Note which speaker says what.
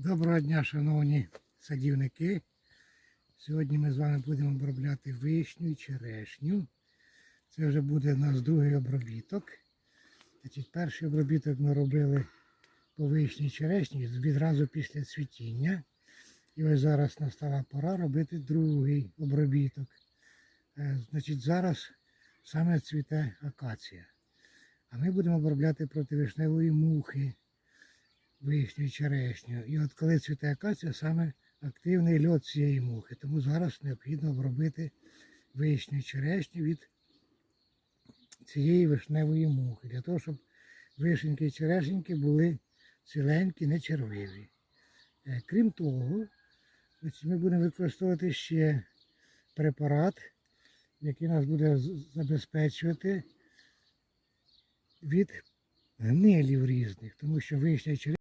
Speaker 1: Доброго дня, шановні садівники. Сьогодні ми з вами будемо обробляти вишню і черешню. Це вже буде у нас другий обробіток. Значить, перший обробіток ми робили по вишні і черешні відразу після цвітіння. І ось зараз настала пора робити другий обробіток. Е, Значить, зараз саме цвіте акація. А ми будемо обробляти проти вишневої мухи вишню черешню. І от коли цвіте акація, саме активний льот цієї мухи. Тому зараз необхідно обробити вишню черешню від цієї вишневої мухи, для того, щоб вишеньки і черешеньки були ціленькі, не червиві. Е, Крім того, ми будемо використовувати ще препарат, який нас буде забезпечувати від гнилів різних, тому що вишня черешня